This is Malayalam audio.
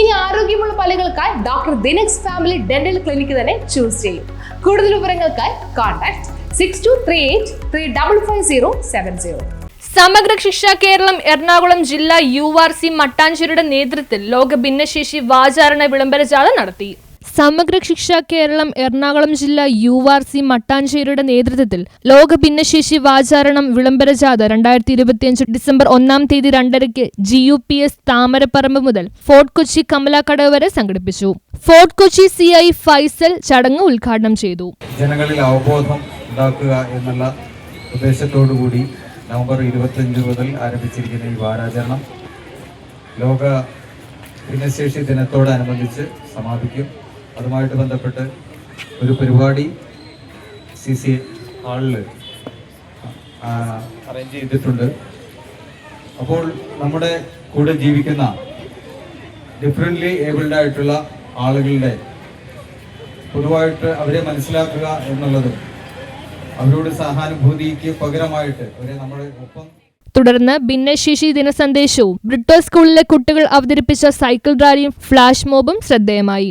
ഇനി ആരോഗ്യമുള്ള പല്ലുകൾക്കായി ഡോക്ടർ ദിനക്സ് ഫാമിലി ഡെന്റൽ ക്ലിനിക്ക് തന്നെ ചൂസ് ചെയ്യും. കൂടുതൽ വിവരങ്ങൾക്കായി contact six two three eight three double five zero seven zero Samagra Shiksha Keralam Ernakulam ജില്ലാ യു ആർ സി മട്ടാഞ്ചേരിയുടെ നേതൃത്വത്തിൽ ലോക ഭിന്നശേഷി വാചാരണ വിളംബര ജാഥ നടത്തി. സമഗ്ര ശിക്ഷ കേരളം എറണാകുളം ജില്ല യു ആർ സി മട്ടാഞ്ചേരിയുടെ നേതൃത്വത്തിൽ ലോക ഭിന്നശേഷി വാചാരണം വിളംബര ജാഥ രണ്ടായിരത്തി ഇരുപത്തിയഞ്ച് ഡിസംബർ ഒന്നാം തീയതി രണ്ടരയ്ക്ക് G U P S Thamarapparambu മുതൽ ഫോർട്ട് കൊച്ചി കമലാക്കടവ് വരെ സംഘടിപ്പിച്ചു. Fort Kochi C I Faisal ചടങ്ങ് ഉദ്ഘാടനം ചെയ്തു. ജനങ്ങളിൽ അവബോധം ഉണ്ടാക്കുക എന്നുള്ള ഉദ്ദേശത്തോടുകൂടി നവംബർ ഇരുപത്തഞ്ച് മുതൽ ആരംഭിച്ചിരിക്കുന്ന ഈ വാരാചരണം ലോക ഭിന്നശേഷി ദിനത്തോടനുബന്ധിച്ച് സമാപിക്കും. അതുമായിട്ട് ബന്ധപ്പെട്ട് ഒരു പരിപാടി സി സി ഹാളിൽ അറേഞ്ച് ചെയ്തിട്ടുണ്ട്. അപ്പോൾ നമ്മുടെ കൂടെ ജീവിക്കുന്ന ഡിഫറെന്റ്ലി ഏബിൾഡ് ആയിട്ടുള്ള ആളുകളുടെ പൊതുവായിട്ട് അവരെ മനസ്സിലാക്കുക എന്നുള്ളതും അവരോട് സഹാനുഭൂതിക്ക് പകരമായിട്ട് അവരെ നമ്മുടെ ഒപ്പം തുടർന്ന് ഭിന്നശേഷി ദിനസന്ദേശവും ബ്രിട്ടോ സ്കൂളിലെ കുട്ടികൾ അവതരിപ്പിച്ച സൈക്കിൾ റാലിയും ഫ്ലാഷ് മോബും ശ്രദ്ധേയമായി.